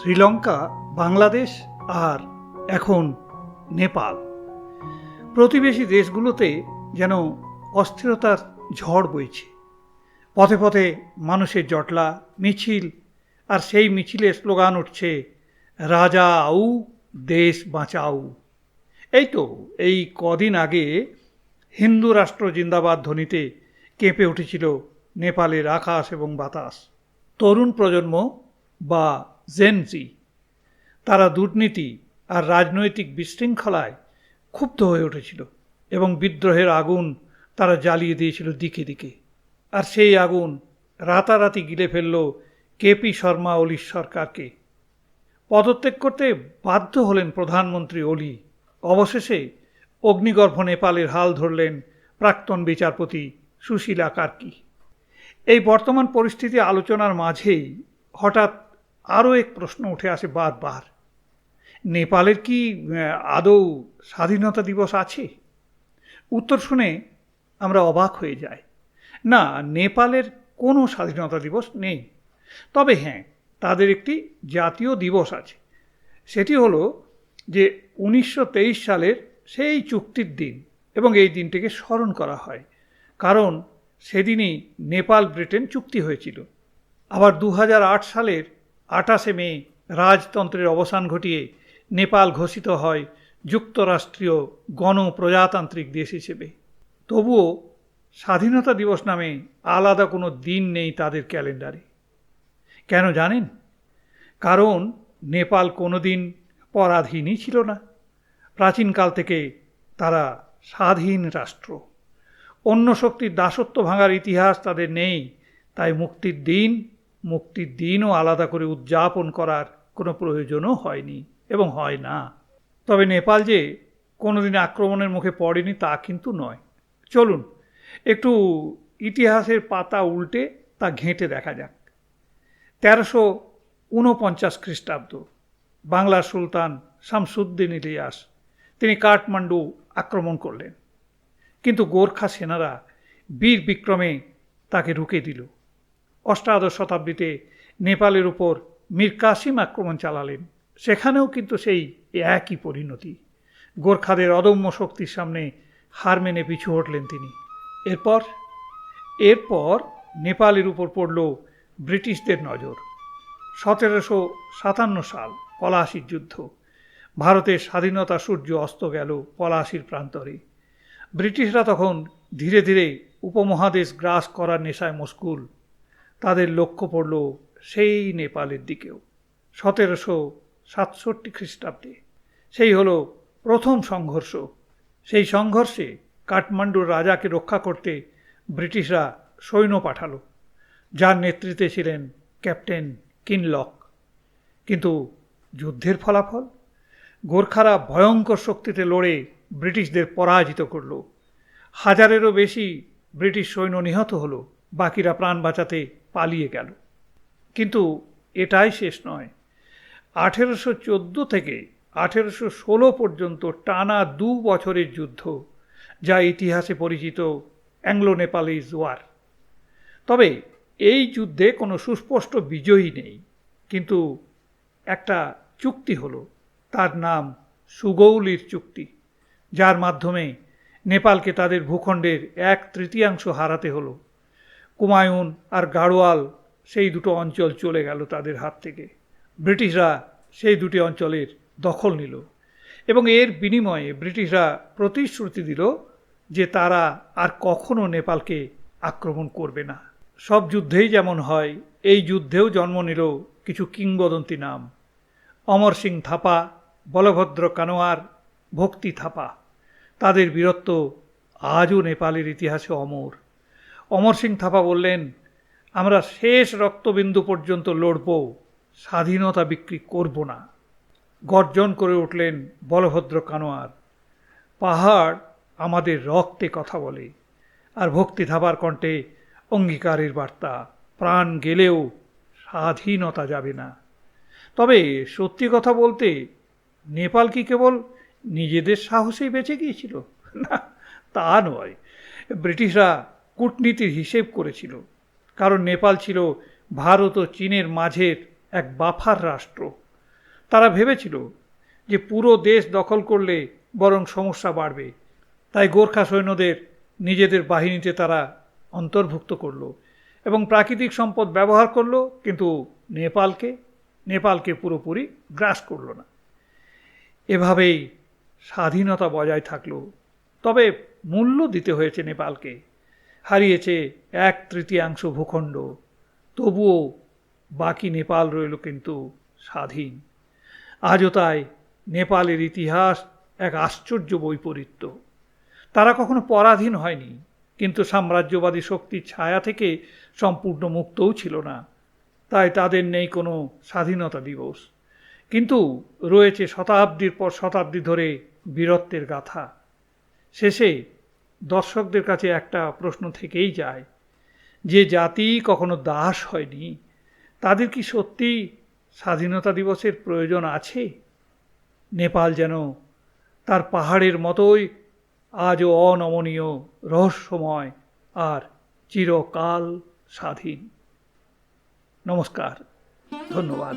শ্রীলঙ্কা, বাংলাদেশ আর এখন নেপাল। প্রতিবেশী দেশগুলোতে যেন অস্থিরতার ঝড় বইছে। পথে পথে মানুষের জটলা, মিছিল, আর সেই মিছিলে স্লোগান উঠছে, রাজা আউ, দেশ বাঁচাও। এই তো, এই কদিন আগে হিন্দু রাষ্ট্র জিন্দাবাদ ধ্বনিতে কেঁপে উঠেছিল নেপালের আকাশ এবং বাতাস। তরুণ প্রজন্ম বা জেনজি তারা দুর্নীতি আর রাজনৈতিক বিশৃঙ্খলায় ক্ষুব্ধ হয়ে উঠেছিল এবং বিদ্রোহের আগুন তারা জ্বালিয়ে দিয়েছিল দিকে দিকে। আর সেই আগুন রাতারাতি গিলে ফেলল কেপি শর্মা ওলির সরকারকে। পদত্যাগ করতে বাধ্য হলেন প্রধানমন্ত্রী ওলি অবশেষে অগ্নিগর্ভ নেপালের হাল ধরলেন প্রাক্তন বিচারপতি সুশীলা কার্কি। এই বর্তমান পরিস্থিতি আলোচনার মাঝেই হঠাৎ আরও এক প্রশ্ন উঠে আসে বারবার। নেপালের কি আদৌ স্বাধীনতা দিবস আছে? উত্তর শুনে আমরা অবাক হয়ে যাই। না, নেপালের কোনো স্বাধীনতা দিবস নেই। তবে হ্যাঁ তাদের একটি জাতীয় দিবস আছে। সেটি হলো যে উনিশশো তেইশ সালের সেই চুক্তির দিন এবং এই দিনটিকে স্মরণ করা হয়। কারণ সেদিনই নেপাল ব্রিটেন চুক্তি হয়েছিল। আবার দু হাজার আট সালের আঠাশে মে রাজতন্ত্রের অবসান ঘটিয়ে নেপাল ঘোষিত হয় যুক্তরাষ্ট্রীয় গণপ্রজাতান্ত্রিক দেশ হিসেবে। তবুও স্বাধীনতা দিবস নামে আলাদা কোনো দিন নেই তাদের ক্যালেন্ডারে। কেন জানেন? কারণ নেপাল কোনো দিন পরাধীনই ছিল না। প্রাচীনকাল থেকে তারা স্বাধীন রাষ্ট্র। অন্য শক্তির দাসত্ব ভাঙার ইতিহাস তাদের নেই, তাই মুক্তির দিন মুক্তির দিনও আলাদা করে উদযাপন করার কোনো প্রয়োজনও হয়নি এবং হয় না। তবে নেপাল যে কোনোদিন আক্রমণের মুখে পড়েনি তা কিন্তু নয়। চলুন, একটু ইতিহাসের পাতা উল্টে তা ঘেঁটে দেখা যাক। তেরোশো ঊনপঞ্চাশ খ্রিস্টাব্দ, বাংলার সুলতান শামসুদ্দিন ইলিয়াস, তিনি কাঠমান্ডু আক্রমণ করলেন। কিন্তু গোর্খা সেনারা বীর বিক্রমে তাকে রুকে দিল। অষ্টাদশ শতাব্দীতে নেপালের উপর মীর কাসিম আক্রমণ চালালেন। সেখানেও কিন্তু সেই একই পরিণতি। গোর্খাদের অদম্য শক্তির সামনে হার মেনে পিছু হটলেন তিনি। এরপর এরপর নেপালের উপর পড়ল ব্রিটিশদের নজর। সতেরোশো সাতান্ন সাল পলাশির যুদ্ধ। ভারতের স্বাধীনতা সূর্য অস্ত গেল পলাশির প্রান্তরে। ব্রিটিশরা তখন ধীরে ধীরে উপমহাদেশ গ্রাস করার নেশায় মশগুল তাদের লক্ষ্য পড়ল সেই নেপালের দিকেও। সতেরোশো সাতষট্টি খ্রিস্টাব্দে। সেই হলো প্রথম সংঘর্ষ। সেই সংঘর্ষে কাঠমান্ডুর রাজাকে রক্ষা করতে ব্রিটিশরা সৈন্য পাঠালো। যার নেতৃত্বে ছিলেন ক্যাপ্টেন কিনলক। কিন্তু যুদ্ধের ফলাফল? গোর্খারা ভয়ঙ্কর শক্তিতে লড়ে ব্রিটিশদের পরাজিত করল। হাজারেরও বেশি ব্রিটিশ সৈন্য নিহত হলো। বাকিরা প্রাণ বাঁচাতে পালিয়ে গেল। কিন্তু এটাই শেষ নয়। আঠেরোশো চোদ্দ থেকে আঠেরোশো ষোলো পর্যন্ত টানা দু বছরের যুদ্ধ, যা ইতিহাসে পরিচিত অ্যাংলো নেপালিজ ওয়ার তবে এই যুদ্ধে কোনো সুস্পষ্ট বিজয়ী নেই, কিন্তু একটা চুক্তি হলো, তার নাম সুগৌলির চুক্তি, যার মাধ্যমে নেপালকে তাদের ভূখণ্ডের এক তৃতীয়াংশ হারাতে হলো। কুমায়ুন আর গাড়োয়াল, সেই দুটো অঞ্চল চলে গেল তাদের হাত থেকে। ব্রিটিশরা সেই দুটি অঞ্চলের দখল নিল এবং এর বিনিময়ে ব্রিটিশরা প্রতিশ্রুতি দিল যে তারা আর কখনো নেপালকে আক্রমণ করবে না। সব যুদ্ধেই যেমন হয়, এই যুদ্ধেও জন্ম নিল কিছু কিংবদন্তি নাম। অমর সিং থাপা, বলভদ্র কানোয়ার, ভক্তি থাপা। তাদের বীরত্ব আজও নেপালের ইতিহাসে অমর। অমর সিং থাপা বললেন, আমরা শেষ রক্তবিন্দু পর্যন্ত লড়ব, স্বাধীনতা বিক্রি করব না। গর্জন করে উঠলেন বলভদ্র কানোয়ার। পাহাড় আমাদের রক্তে কথা বলে, আর ভক্তি থাবার কণ্ঠে অঙ্গীকারের বার্তা, প্রাণ গেলেও স্বাধীনতা যাবে না। তবে সত্যি কথা বলতে, নেপাল কি কেবল নিজেদের সাহসেই বেঁচে গিয়েছিল? না, তা নয়। ব্রিটিশরা কূটনীতির হিসেব করেছিল। কারণ নেপাল ছিল ভারত ও চীনের মাঝের এক বাফার রাষ্ট্র। তারা ভেবেছিল যে পুরো দেশ দখল করলে বরং সমস্যা বাড়বে। তাই গোর্খা সৈন্যদের নিজেদের বাহিনীতে তারা অন্তর্ভুক্ত করল এবং প্রাকৃতিক সম্পদ ব্যবহার করল, কিন্তু নেপালকে নেপালকে পুরোপুরি গ্রাস করল না। এভাবেই স্বাধীনতা বজায় থাকল। তবে মূল্য দিতে হয়েছে নেপালকে। হারিয়েছে এক তৃতীয়াংশ ভূখণ্ড। তবুও বাকি নেপাল রইল কিন্তু স্বাধীন। আজও তাই নেপালের ইতিহাস এক আশ্চর্য বৈপরীত্য। তারা কখনো পরাধীন হয়নি, কিন্তু সাম্রাজ্যবাদী শক্তির ছায়া থেকে সম্পূর্ণ মুক্তও ছিল না। তাই তাদের নেই কোনো স্বাধীনতা দিবস। কিন্তু রয়েছে শতাব্দীর পর শতাব্দী ধরে বীরত্বের গাথা। শেষে দর্শকদের কাছে একটা প্রশ্ন থেকেই যায়, যে জাতি কখনো দাস হয়নি, তাদের কি সত্যি স্বাধীনতা দিবসের প্রয়োজন আছে? নেপাল যেন তার পাহাড়ের মতোই আজও অনমনীয়, রহস্যময় আর চিরকাল স্বাধীন। নমস্কার, ধন্যবাদ।